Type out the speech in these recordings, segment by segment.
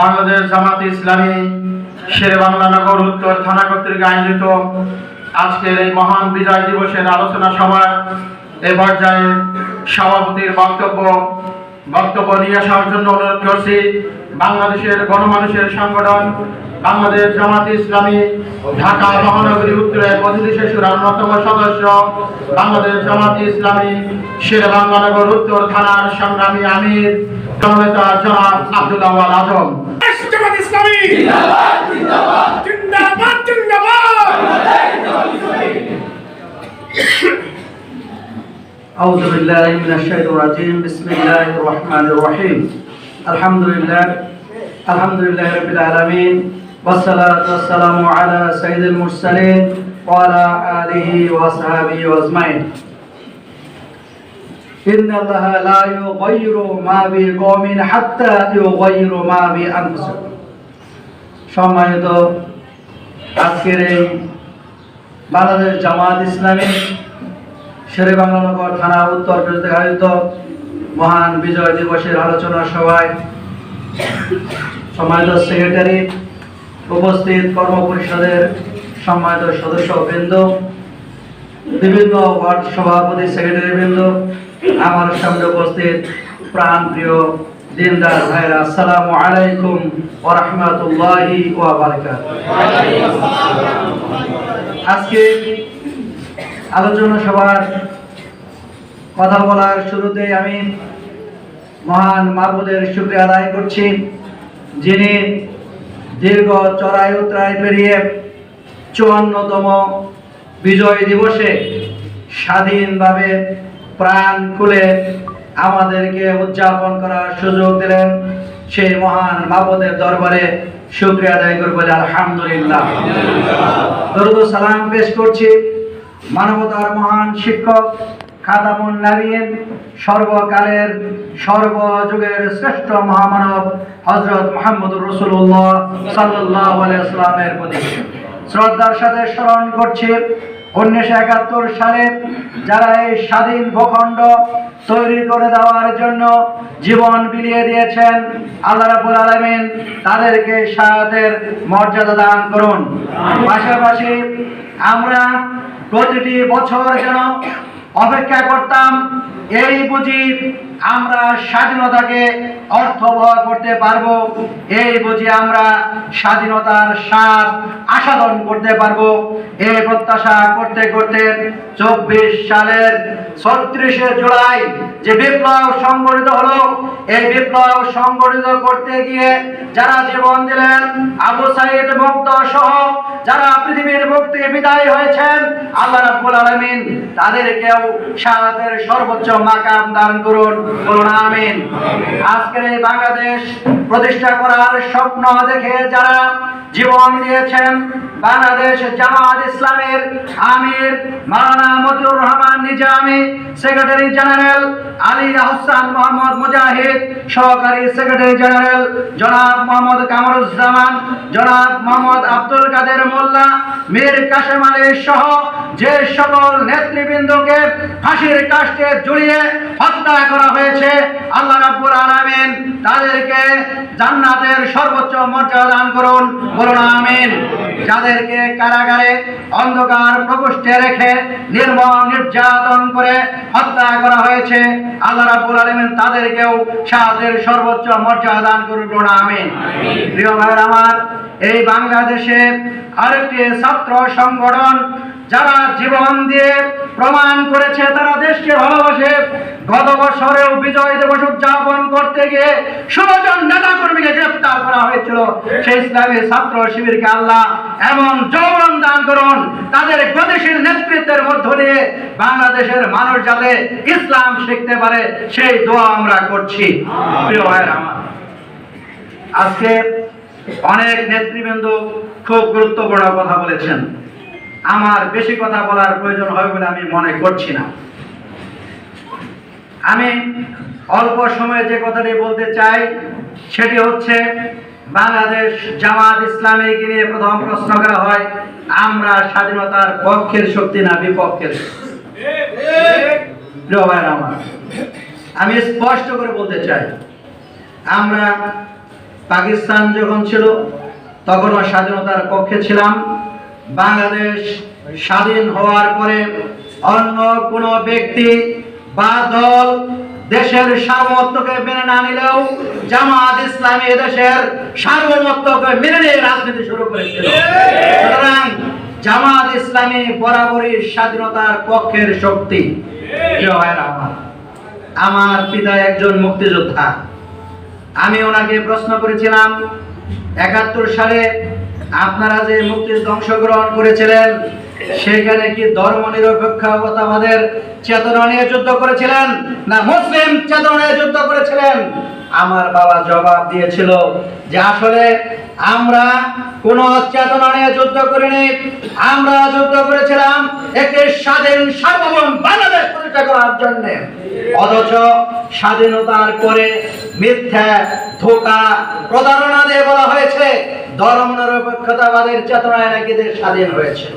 বাংলাদেশ জামাত ইসলামী শেরে বাংলা নগর উত্তর থানা কর্তৃক আয়োজিত আজকের এই মহান বিজয় দিবসের আলোচনা সভায় এ পর্যায়ে সভাপতির বক্তব্য বক্তব্য নিয়ে আসার জন্য অনুরোধ করছি। বাংলাদেশের গণমানুষের সংগঠন বাংলাদেশ জামাত ইসলামী, ঢাকা মহানগরী উত্তরের প্রতিনিধি শিশুর অন্যতম সদস্য বাংলাদেশ জামাত ইসলামী, শেরে বাংলানগর উত্তর থানার সংগ্রামী আমির। জননেতা জনাব আব্দুল আওয়াল আজম জামাত ইসলামী জিন্দাবাদ জিন্দাবাদ জিন্দাবাদ أعوذ بالله من الشيطان الرجيم بسم الله الرحمن الرحيم الحمد لله الحمد لله رب العالمين والصلاة والسلام على سيد المرسلين وعلى آله وصحبه أجمعين إن الله لا يغير ما بقوم حتى يغير ما بأنفسهم সম্মানিত আজকের এই বাংলাদেশ জামাত ইসলামী শেরে বাংলানগর থানা উত্তর প্রদেশে আয়োজিত মহান বিজয় দিবসের আলোচনা সভায় সম্মানিত সেক্রেটারি উপস্থিত কর্ম পরিষদের সম্মানিত সদস্য বৃন্দ বিভিন্ন ওয়ার্ড সভাপতি সেক্রেটারি বৃন্দ আমার সামনে উপস্থিত প্রাণ প্রিয় দিনদার ভাইরা, আসসালামু আলাইকুম ওয়া রাহমাতুল্লাহি আজকে আলোচনা সভার কথা বলার শুরুতে আমি মহান মাহবুদের শুক্রিয়া আদায় করছি, যিনি দীর্ঘ চড়াই উত্তরায় পেরিয়ে চুয়ান্নতম বিজয় দিবসে স্বাধীনভাবে প্রাণ খুলে আমাদেরকে উদযাপন করার সুযোগ দিলেন সেই মহান মাহবুদের দরবারে শুক্রিয়া আদায় করব আলহামদুলিল্লাহ। দরুদ সালাম পেশ করছি মানবতার মহান শিক্ষক খাতামুন নাবিয়িন, সর্বকালের, সর্বযুগের শ্রেষ্ঠ মহামানব হযরত মুহাম্মদুর রাসূলুল্লাহ সাল্লাল্লাহু আলাইহি সাল্লামের প্রতি। শ্রদ্ধার সাথে স্মরণ করছি উনিশশো একাত্তর সালে যারা এই স্বাধীন ভূখণ্ড তৈরি করে দেওয়ার জন্য জীবন বিলিয়ে দিয়েছেন আল্লাহ রাবুল আলামিন তাদেরকে শাহাদের মর্যাদা দান করুন। পাশাপাশি আমরা প্রতিটি বছর যেন অপেক্ষা করতাম এই বুঝি আমরা স্বাধীনতাকে অর্থবহ করতে পারব। এই বুঝি আমরা স্বাধীনতার স্বাদ আস্বাদন করতে পারব। এই প্রত্যাশা করতে করতে চব্বিশ সালের ছত্রিশে জুলাই যে বিপ্লব সংগঠিত হলো, এই বিপ্লব সংগঠিত করতে গিয়ে যারা জীবন দিলেন, আবু সাইদ মুক্ত সহ যারা পৃথিবীর থেকে বিদায় হয়েছেন, আল্লাহ রাব্বুল আলামিন তাদেরকেও শাহাদের সর্বোচ্চ মাকাম দান করুন, বলুন আমিন। আজকের এই বাংলাদেশ প্রতিষ্ঠা করার স্বপ্ন দেখে যারা জীবন দিয়েছেন, বাংলাদেশ জামাত ইসলামের আমির রহমান সেক্রেটারি জেনারেল আলী মোহাম্মদ মুজাহিদ, সহকারী সেক্রেটারি জেনারেল জনাব মোহাম্মদ কামরুজ্জামান, জনাব মোহাম্মদ আব্দুল কাদের মোল্লা, মীর কাশেম আলী সহ যে সকল নেতৃবৃন্দকে ফাঁসির কাষ্টে জড়িয়ে হত্যা করা হয়েছে। আল্লাহ রাব্বুল আলামিন তাদেরকে জান্নাতের সর্বোচ্চ মর্যাদা দান করুন। বলুন আমিন। যাদেরকে কারাগারে অন্ধকার প্রকোষ্ঠে রেখে নির্মম নির্যাতন করে হত্যা করা হয়েছে আল্লাহ রাব্বুল আলামিন তাদেরকেও শাহাদের সর্বোচ্চ মর্যাদা দান করুন। বলুন আমিন। প্রিয় ভাইয়ের আমার এই বাংলাদেশে আরেকটি ছাত্র সংগঠন যারা জীবন দিয়ে প্রমাণ করেছে তারা দেশকে ভালোবাসে গত বছরেও বিজয় দিবস উদযাপন করতে গিয়ে নেতা কর্মীকে করা হয়েছিল। সেই ইসলামী ছাত্র শিবিরকে আল্লাহ এমন যৌবন দান করুন, তাদের গতিশীল নেতৃত্বের মধ্য দিয়ে বাংলাদেশের মানুষ যাতে ইসলাম শিখতে পারে, সেই দোয়া আমরা করছি। প্রিয় ভাইয়ের, আমার আজকে অনেক নেতৃবৃন্দ খুব গুরুত্বপূর্ণ কথা বলেছেন। আমার বেশি কথা বলার প্রয়োজন হবে বলে আমি মনে করছি না। আমি অল্প সময়ে যে কথাটি বলতে চাই, সেটি হচ্ছে বাংলাদেশ জামাত ইসলামীকে নিয়ে প্রথম প্রশ্ন করা হয়, আমরা স্বাধীনতার পক্ষের শক্তি না বিপক্ষের আমি স্পষ্ট করে বলতে চাই, আমরা পাকিস্তান যখন ছিল, তখনও স্বাধীনতার পক্ষে ছিলাম। বাংলাদেশ স্বাধীন হওয়ার পরে অন্য কোনো ব্যক্তি বা দল দেশের সার্বভৌমত্বকে মেনে না নিলেও জামাত ইসলামী দেশের সার্বভৌমত্বকে মেনে নিয়ে রাজনীতি শুরু করেছিল। সুতরাং জামাত ইসলামী বরাবরই স্বাধীনতার পক্ষের শক্তি। আমার আমার পিতা একজন মুক্তিযোদ্ধা। আমি ওনাকে প্রশ্ন করেছিলাম, একাত্তর সালে আপনারা যে মুক্তিযুদ্ধ অংশগ্রহণ করেছিলেন সেখানে কি ধর্ম নিরপেক্ষতাবাদের চেতনা নিয়ে যুদ্ধ করেছিলেন না মুসলিম চেতনা নিয়ে যুদ্ধ করেছিলেন? আমার বাবা জবাব দিয়েছিল যে আসলে আমরা কোন চেতনা নিয়ে যুদ্ধ করিনি। আমরা যুদ্ধ করেছিলাম একটি স্বাধীন সার্বভৌম বাংলাদেশ প্রতিষ্ঠা করার জন্য। অথচ স্বাধীনতার পরে মিথ্যা, ধোকা, প্রতারণা দিয়ে বলা হয়েছে ধর্ম নিরপেক্ষতাবাদের চেতনায় নাকি দেশ স্বাধীন হয়েছিল।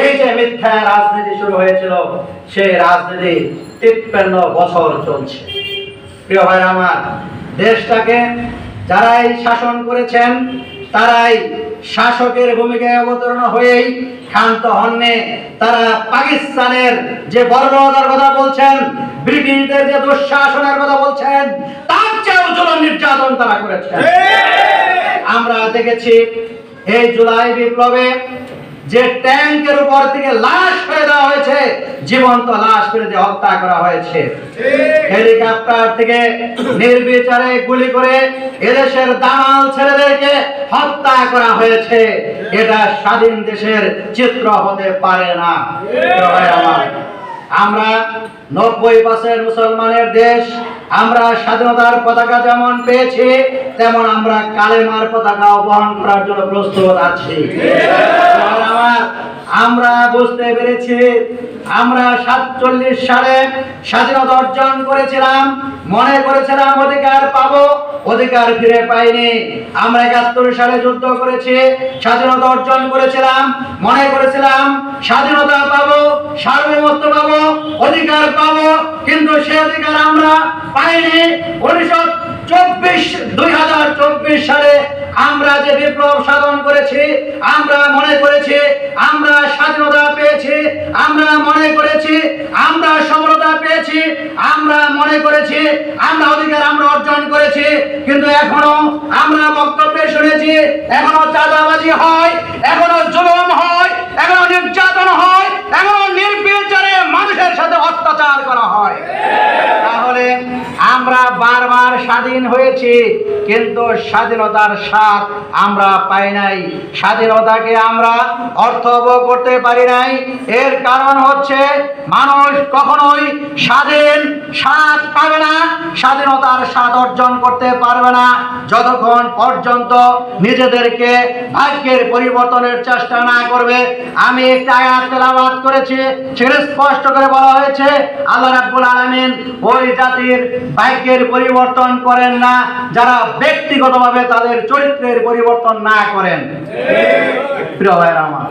এই যে মিথ্যা রাজনীতি শুরু হয়েছিল সেই রাজনীতি তিপ্পান্ন বছর চলছে। প্রিয় ভাই আমার দেশটাকে যারাই শাসন করেছেন তারাই শাসকের ভূমিকায় অবতরণ হয়েই ক্ষান্ত হননি। তারা পাকিস্তানের যে বর্বরতার কথা বলছেন ব্রিটিশদের যে দুঃশাসনের কথা বলছেন তার চেয়েও জুলুম নির্যাতন তারা করেছেন। আমরা দেখেছি এই জুলাই বিপ্লবে যে ট্যাঙ্কের উপর থেকে লাশ ফেলে দেওয়া হয়েছে জীবন্ত লাশ ফেলে দিয়ে হত্যা করা হয়েছে। হেলিকপ্টার থেকে নির্বিচারে গুলি করে এদেশের দামাল ছেলেদেরকে হত্যা করা হয়েছে। এটা স্বাধীন দেশের চিত্র হতে পারে না। আমরা নব্বই পার্সেন্ট মুসলমানের দেশ আমরা স্বাধীনতার পতাকা যেমন পেয়েছি, তেমন আমরা কালেমার পতাকা বহন করার জন্য প্রস্তুত আছি। আমরা বুঝতে পেরেছি, আমরা সাতচল্লিশ সালে স্বাধীনতা অর্জন করেছিলাম, মনে করেছিলাম অধিকার পাবো, অধিকার ফিরে পাইনি। আমরা একাত্তর সালে যুদ্ধ করেছি, স্বাধীনতা অর্জন করেছিলাম, মনে করেছিলাম স্বাধীনতা পাবো, সার্বভৌমত্ব পাবো, অধিকার পাবো, কিন্তু সে অধিকার আমরা পাইনি উনিশশো চব্বিশ, দুই হাজার চব্বিশ সালে আমরা যে বিপ্লব সাধন করেছি, আমরা মনে করেছি, আমরা স্বাধীনতা পেয়েছি, আমরা মনে করেছি, আমরা সমরতা পেয়েছি, আমরা মনে করেছি, আমরা অধিকার আমরা অর্জন করেছি, কিন্তু এখনও আমরা বক্তব্যে শুনেছি, এখনও চাঁদাবাজি হয়, এখনও জুলুম হয়, এখনও নির্যাতন হয়, এখনও নির্বিচারে মানুষের সাথে অত্যাচার করা হয়। তাহলে আমরা বারবার স্বাধীন হয়েছি, কিন্তু স্বাধীনতার স্বাদ আমরা পাই নাই। স্বাধীনতাকে আমরা অর্থব করতে পারি নাই। এর কারণ হচ্ছে মানুষ কখনোই স্বাধীন স্বাদ পাবে না, স্বাধীনতার স্বাদ অর্জন করতে পারবে না। যতক্ষণ পর্যন্ত নিজেদেরকে ভাগ্যের পরিবর্তনের চেষ্টা না করবে, আমি একটা আয়াত তেলাওয়াত করেছি সেখানে স্পষ্ট করে বলা হয়েছে, আল্লাহ রাব্বুল আলামিন ওই জাতির ভাগ্যের পরিবর্তন করেন না, যারা ব্যক্তিগতভাবে তাদের চরিত্রের পরিবর্তন না করেন। প্রিয় ভাইয়ের আমার,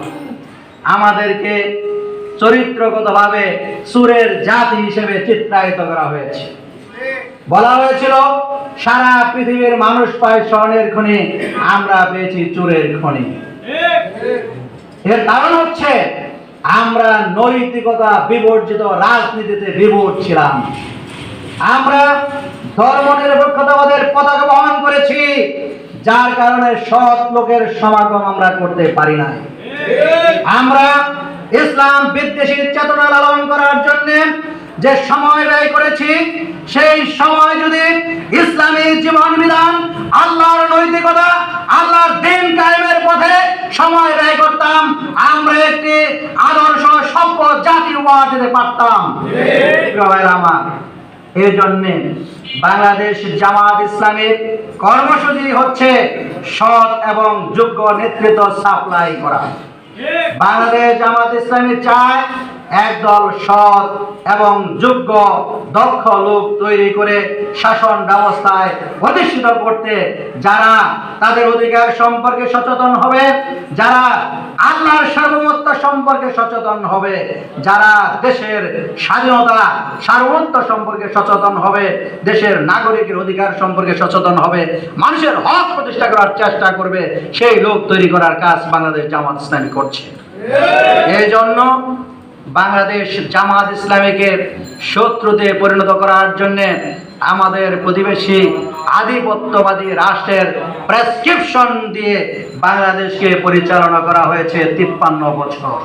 আমাদেরকে চরিত্রগতভাবে সুরের জাতি হিসেবে চিত্রায়িত করা হয়েছে। বলা হয়েছিল, সারা পৃথিবীর মানুষ পায় স্বর্ণের খনি, আমরা পেয়েছি চুরের খনি। এর কারণ হচ্ছে আমরা নৈতিকতা বিবর্জিত রাজনীতিতে বিভোর ছিলাম। আমরা ধর্ম নিরপেক্ষতাবাদের পতাকা বহন করেছি, যার কারণে সৎ লোকের সমাগম আমরা করতে পারি না আমরা ইসলাম বিদ্বেষী চেতনা লালন করার জন্য যে সময় ব্যয় করেছি, সেই সময় যদি ইসলামী জীবন বিধান আল্লাহর নৈতিকতা, আল্লাহর দিন কায়েমের পথে সময় ব্যয় করতাম, আমরা উপহার পারতাম। আমার এই জন্যে বাংলাদেশ জামাত ইসলামের কর্মসূচি হচ্ছে সৎ এবং যোগ্য নেতৃত্ব সাপ্লাই করা। বাংলাদেশ জামাত ইসলামী চায় একদল সৎ এবং যোগ্য দক্ষ লোক তৈরি করে শাসন ব্যবস্থায় প্রতিষ্ঠিত করতে যারা তাদের অধিকার সম্পর্কে সচেতন হবে যারা আল্লাহর সার্বভৌমত্ব সম্পর্কে সচেতন হবে যারা দেশের স্বাধীনতা সার্বভৌমত্ব সম্পর্কে সচেতন হবে দেশের নাগরিকের অধিকার সম্পর্কে সচেতন হবে মানুষের হক প্রতিষ্ঠা করার চেষ্টা করবে সেই লোক তৈরি করার কাজ বাংলাদেশ জামাত ইসলামী করছে। এই জন্য বাংলাদেশ জামাত ইসলামীকে শত্রুতে পরিণত করার জন্য আমাদের প্রতিবেশী আধিপত্যবাদী রাষ্ট্রের প্রেসক্রিপশন দিয়ে বাংলাদেশকে পরিচালনা করা হয়েছে তিপ্পান্ন বছর।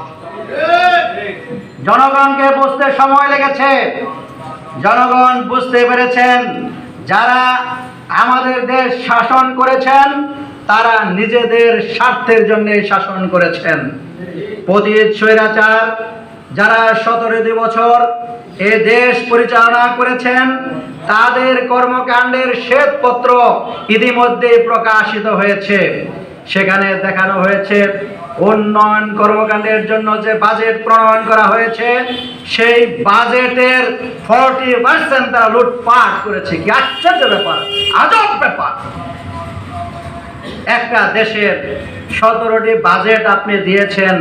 জনগণকে বুঝতে সময় লেগেছে। জনগণ বুঝতে পেরেছেন, যারা আমাদের দেশ শাসন করেছেন, তারা নিজেদের স্বার্থের জন্য শাসন করেছেন। পতিত স্বৈরাচার যারা সতেরো দুই বছর এ দেশ পরিচালনা করেছেন, তাদের কর্মকাণ্ডের শ্বেতপত্র ইতিমধ্যে প্রকাশিত হয়েছে। সেখানে দেখানো হয়েছে, উন্নয়ন কর্মকাণ্ডের জন্য যে বাজেট প্রণয়ন করা হয়েছে, সেই বাজেটের ফর্টি পার্সেন্ট তারা লুটপাট করেছে। কি আশ্চর্য ব্যাপার, আজব ব্যাপার। একটা দেশের সতেরোটি বাজেট আপনি দিয়েছেন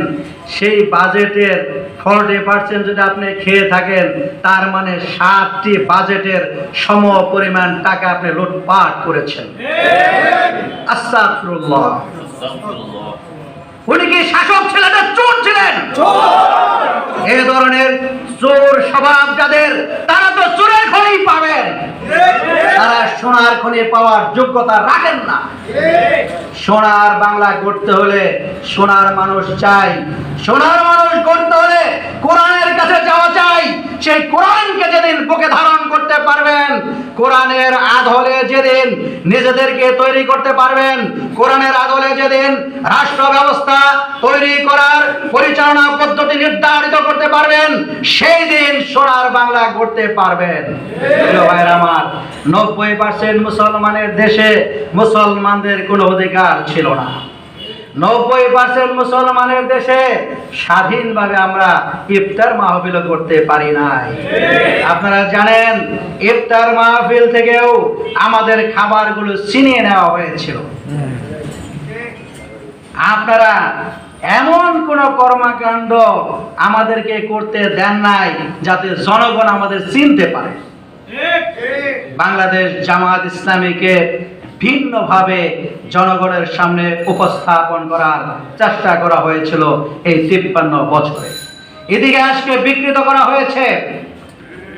সেই বাজেটের ফর্টি পার্সেন্ট যদি আপনি খেয়ে থাকেন তার মানে সাতটি বাজেটের সম পরিমাণ টাকা আপনি লুটপাট করেছেন। আস্তাগফিরুল্লাহ। উনি কি শাসক ছিলেন চোর ছিলেন? এ ধরনের চোর স্বভাব যাদের তারা তো চোরের খনি পাবেন। তারা সোনার খনি পাওয়ার যোগ্যতা রাখেন না। সোনার বাংলা করতে হলে সোনার মানুষ চাই। সোনার মানুষ করতে হলে কোরআনের কাছে যাওয়া চাই। সেই কোরআনকে যেদিন বুকে ধারণ করতে পারবেন কোরআনের আদলে যেদিন নিজেদেরকে তৈরি করতে পারবেন কোরআনের আদলে যেদিন রাষ্ট্র ব্যবস্থা তৈরি করার পরিচালনা পদ্ধতি নির্ধারিত করতে পারবেন, সেই দিন সোনার বাংলা করতে পারবেন। আমার, নব্বই পার্সেন্ট মুসলমানের দেশে মুসলমানদের কোনো অধিকার ছিল না। নব্বই পার্সেন্ট মুসলমানের দেশে স্বাধীনভাবে আমরা ইফতার মাহফিল করতে পারি নাই। আপনারা জানেন, ইফতার মাহফিল থেকেও আমাদের খাবারগুলো ছিনিয়ে নেওয়া হয়েছিল। আপনারা এমন কোন কর্মকাণ্ড আমাদেরকে করতে দেন নাই যাতে জনগণ আমাদের চিনতে পারে। বাংলাদেশ জামাত ইসলামীকে ভিন্নভাবে জনগণের সামনে উপস্থাপন করার চেষ্টা করা হয়েছিল এই তিপ্পান্ন বছরে। এদিকে আজকে বিকৃত করা হয়েছে,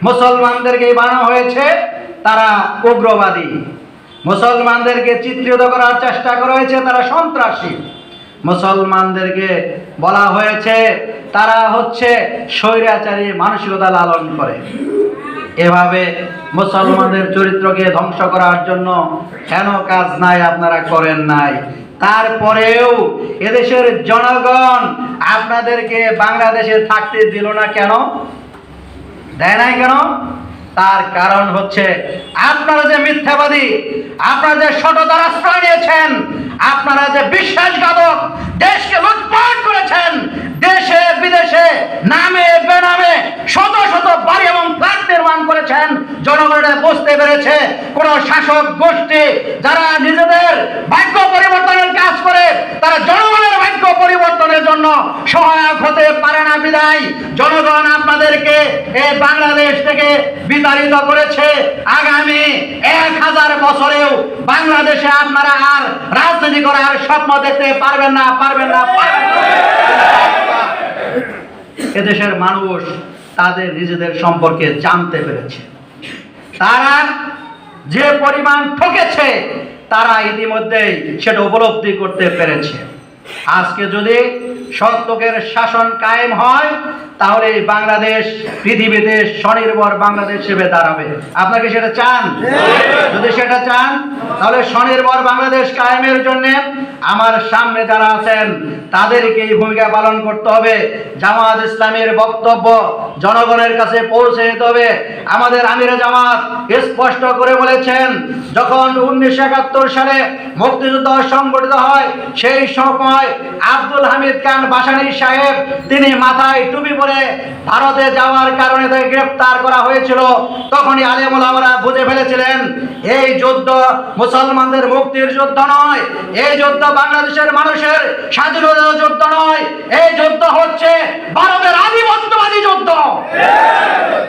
মুসলমানদেরকে বানানো হয়েছে, তারা উগ্রবাদী। মুসলমানদেরকে চিত্রিত করার চেষ্টা করা হয়েছে, তারা সন্ত্রাসী। মুসলমানদেরকে বলা হয়েছে, তারা হচ্ছে স্বৈরাচারী মানসিকতা লালন করে। এভাবে মুসলমানদের চরিত্রকে ধ্বংস করার জন্য কেন কাজ নাই আপনারা করেন নাই? তারপরেও এদেশের জনগণ আপনাদেরকে বাংলাদেশে থাকতে দিল না কেন? দেয় নাই কেন? তার কারণ হচ্ছে আপনারা যে মিথ্যাবাদী, আপনারা যে সততার আশ্রয় নিয়েছেন, আপনারা যে বিশ্বাসঘাতক দেশকে লুটপাট করেছেন দেশে, বিদেশে, নামে, বেনামে শত শত বাড়ি এবং ফ্ল্যাট নির্মাণ করেছেন। জনগণের বুঝতে পেরেছে, কোন শাসক গোষ্ঠী যারা নিজেদের ভাগ্য পরিবর্তনের কাজ করে, তারা জনগণের ভাগ্য পরিবর্তনের জন্য সহায়ক হতে পারে না বিদায় জনগণ আপনাদেরকে এই বাংলাদেশ থেকে বিতাড়িত করেছে। আগামী এক হাজার বছরেও বাংলাদেশে আপনারা আর রাজনীতি করার স্বপ্ন দেখতে পারবেন না পারবেন না পারবেন না। এদেশের মানুষ তাদের নিজেদের সম্পর্কে জানতে পেরেছে। তারা যে পরিমাণ ঠকেছে, তারা ইতিমধ্যেই সেটা উপলব্ধি করতে পেরেছে। আজকে যদি সত্যকের শাসন কায়েম হয়, তাহলে বাংলাদেশ পৃথিবীতে স্বনির্ভর বাংলাদেশ হিসেবে দাঁড়াবে। আপনাকে সেটা চান? যদি সেটা চান, তাহলে স্বনির্ভর বাংলাদেশ কায়েমের জন্য আমার সামনে যারা আছেন, তাদেরকে এই ভূমিকা পালন করতে হবে। জামাত ইসলামের বক্তব্য জনগণের কাছে পৌঁছে যেতে হবে। আমাদের আমিরে জামাত স্পষ্ট করে বলেছেন, যখন উনিশশো একাত্তর সালে মুক্তিযুদ্ধ সংগঠিত হয়, সেই সময় আব্দুল হামিদ হামিদকে হাসান বাসানি সাহেব তিনি মাথায় টুপি পরে ভারতে যাওয়ার কারণে তাকে গ্রেফতার করা হয়েছিল। তখনই আলেমুল আমরা বুঝে ফেলেছিলেন এই যুদ্ধ মুসলমানদের মুক্তির যুদ্ধ নয় এই যুদ্ধ বাংলাদেশের মানুষের স্বাধীনতার যুদ্ধ নয় এই যুদ্ধ হচ্ছে ভারতের আধিপত্যবাদী যুদ্ধ।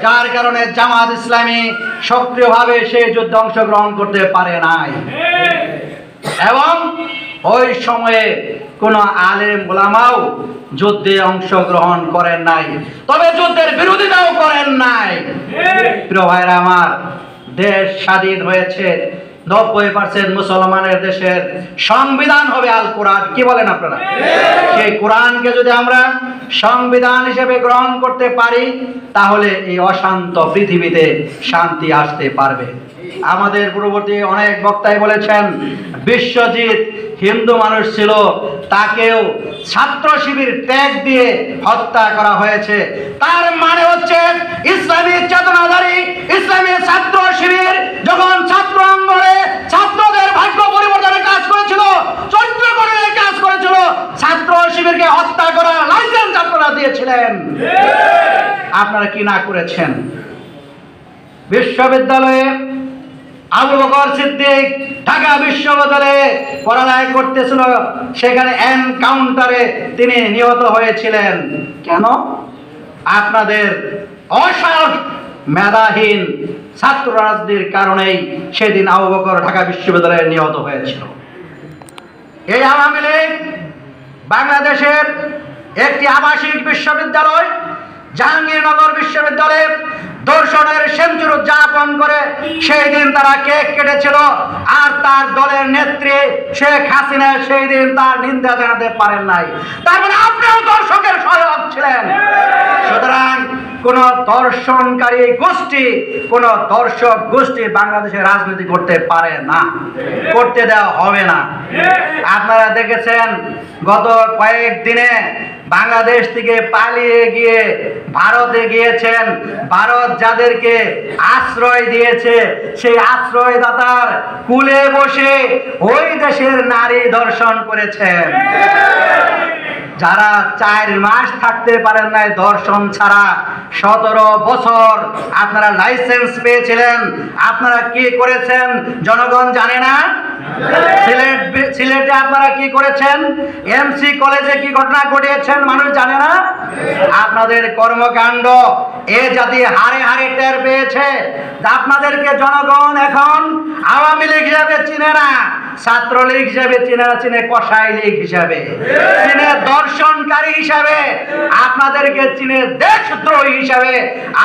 যার কারণে জামাত ইসলামী সক্রিয়ভাবে সেই যুদ্ধে অংশগ্রহণ করতে পারে নাই। এবং ওই সময়ে কোন আলেম ওলামাও যুদ্ধে অংশগ্রহণ করেন নাই। তবে যুদ্ধের বিরোধিতাও করেন নাই। প্রিয় ভাইরা আমার, দেশ স্বাধীন হয়েছে। নব্বই পার্সেন্ট মুসলমানের দেশের সংবিধান হবে আল কোরআন। কি বলেন আপনারা? সেই কোরআনকে যদি আমরা সংবিধান হিসেবে গ্রহণ করতে পারি, তাহলে এই অশান্ত পৃথিবীতে শান্তি আসতে পারবে। আমাদের পূর্ববর্তী অনেক বক্তাই বলেছেন বিশ্বজিৎ হিন্দু মানুষ ছিল তাকেও ছাত্র শিবির ত্যাগ দিয়ে হত্যা করা হয়েছে। তার মানে হচ্ছে ইসলামী চেতনাধারী ইসলামী ছাত্র শিবির যখন ছাত্র অঙ্গনে ছাত্রদের ভাগ্য পরিবর্তনের কাজ করেছিল চরিত্র গঠনের কাজ করেছিল ছাত্র শিবিরকে হত্যা করা লাইসেন্স আপনারা দিয়েছিলেন। আপনারা কি না করেছেন? বিশ্ববিদ্যালয়ে আবু বকর সিদ্দিক ঢাকা বিশ্ববিদ্যালয়ে পড়ালেখা করতেছিল। সেখানে এনকাউন্টারে তিনি নিহত হয়েছিলেন। কেন? আপনাদের অসাধ মেধাহীন ছাত্র রাজনীতির কারণেই সেদিন আবু বকর ঢাকা বিশ্ববিদ্যালয়ে নিহত হয়েছিল। এই আওয়ামী লীগ বাংলাদেশের একটি আবাসিক বিশ্ববিদ্যালয়, জাহাঙ্গীরনগর বিশ্ববিদ্যালয়ে দর্শনের সেঞ্চুরি উদযাপন করে সেই দিন তারা কেক কেটেছিল আর তার দলের নেত্রী শেখ হাসিনা সেই দিন তার নিন্দা জানাতে পারেন নাই। তার মানে আপনিও দর্শকের সহায়ক ছিলেন। সুতরাং কোন দর্শনকারী গোষ্ঠী, কোন দর্শক গোষ্ঠী বাংলাদেশে রাজনীতি করতে পারে না। করতে দেওয়া হবে না। আপনারা দেখেছেন, গত কয়েকদিনে বাংলাদেশ থেকে পালিয়ে গিয়ে ভারতে গিয়েছেন, ভারত যাদেরকে আশ্রয় দিয়েছে, সেই আশ্রয়দাতার কুলে বসে ওই দেশের নারী দর্শন করেছেন। যারা চার মাস থাকতে পারেন নাই দর্শন ছাড়া, সতেরো বছর আপনারা লাইসেন্স পেয়েছিলেন। আপনারা কি করেছেন? জনগণ জানে না? সিলেট সিলেটে আপনারা কি করেছেন? এমসি কলেজে কি ঘটনা ঘটিয়েছেন মানুষ জানে না? আপনাদের কর্মকাণ্ড এ জাতি হারে হারে টের পেয়েছে। আপনাদেরকে জনগণ এখন আওয়ামী লীগ হিসাবে চিনে না। ছাত্রলীগ হিসাবে, চেনা চিনে কষাই লীগ হিসাবে, চিনে দর্শনকারী হিসাবে, আপনাদেরকে চিনে দেশদ্রোহী হিসাবে,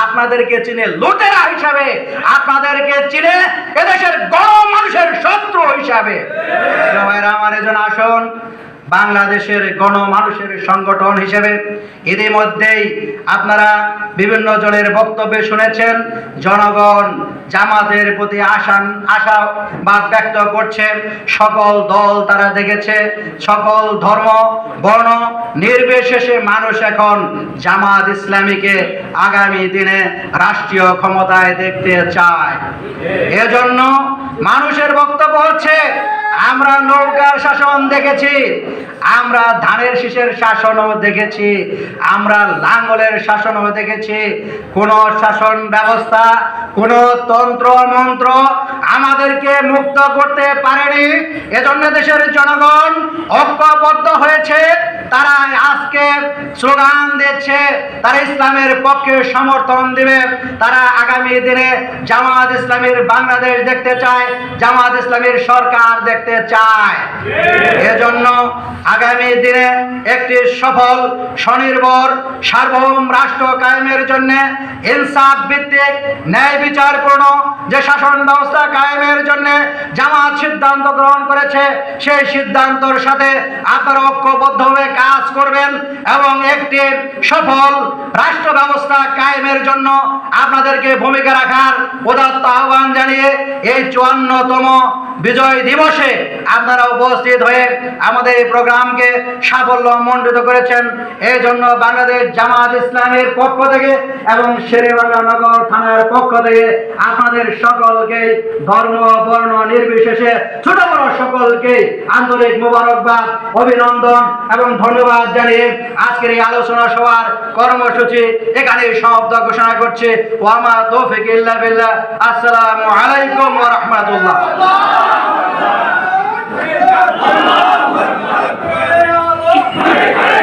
আপনাদেরকে চিনে লুটেরা হিসাবে, আপনাদেরকে চিনে এদেশের গণ মানুষের শত্রু হিসাবে। সবাই আমার এজন আসুন। বাংলাদেশের গণমানুষের সংগঠন হিসেবে ইতিমধ্যেই আপনারা বিভিন্ন জনের বক্তব্যে শুনেছেন, জনগণ জামাতের প্রতি আশান, আশাবাদ ব্যক্ত করছে, সকল দল তারা দেখেছে, সকল ধর্ম, বর্ণ, নির্বিশেষে মানুষ এখন জামাত ইসলামীকে আগামী দিনে রাষ্ট্রীয় ক্ষমতায় দেখতে চায়। এজন্য মানুষের বক্তব্য হচ্ছে আমরা নৌকার শাসন দেখেছি, আমরা ধানের শীষের শাসনও দেখেছি, আমরা লাঙ্গলের শাসনও দেখেছি। কোন শাসন ব্যবস্থা, কোন তন্ত্র মন্ত্র আমাদেরকে মুক্ত করতে পারেনি। এজন্য দেশের জনগণ ঐক্যবদ্ধ হয়েছে, তারা আজকে স্লোগান দিচ্ছে, তারা ইসলামের পক্ষে সমর্থন দিবে। তারা আগামী দিনে জামাত ইসলামের বাংলাদেশ দেখতে চায়, জামাত ইসলামের সরকার দেখতে চায়। এজন্য আগামী দিনে একটি সফল, স্বনির্ভর, সার্বভৌম রাষ্ট্র কায়েমের জন্য ইনসাফ ভিত্তিক ন্যায় বিচারপূর্ণ যে শাসন ব্যবস্থা কায়েমের জন্য জামাত সিদ্ধান্ত গ্রহণ করেছে, সেই সিদ্ধান্তর সাথে আপনারা ঐক্যবদ্ধভাবে কাজ করবেন এবং একটি সফল রাষ্ট্র ব্যবস্থা কায়েমের জন্য আপনাদেরকে ভূমিকা রাখার উদাত্ত আহ্বান জানিয়ে এই চুয়ান্নতম বিজয় দিবসে আপনারা উপস্থিত হয়ে আমাদের এই প্রোগ্রামকে সাফল্য মণ্ডিত করেছেন। এই জন্য বাংলাদেশ জামাত ইসলামের পক্ষ থেকে এবং শেরেবাংলা নগর থানার পক্ষ থেকে আপনাদের সকলকে ধর্ম, বর্ণ নির্বিশেষে ছোট বড় সকলকে আন্তরিক মোবারকবাদ, অভিনন্দন এবং ধন্যবাদ জানিয়ে আজকের এই আলোচনা সভার কর্মসূচি এখানে সমাপ্ত ঘোষণা করছে। ওয়ামা তৌফিক ইল্লা বিল্লাহ। আসসালামু আলাইকুম ওয়া রাহমাতুল্লাহ। আল্লাহু আকবার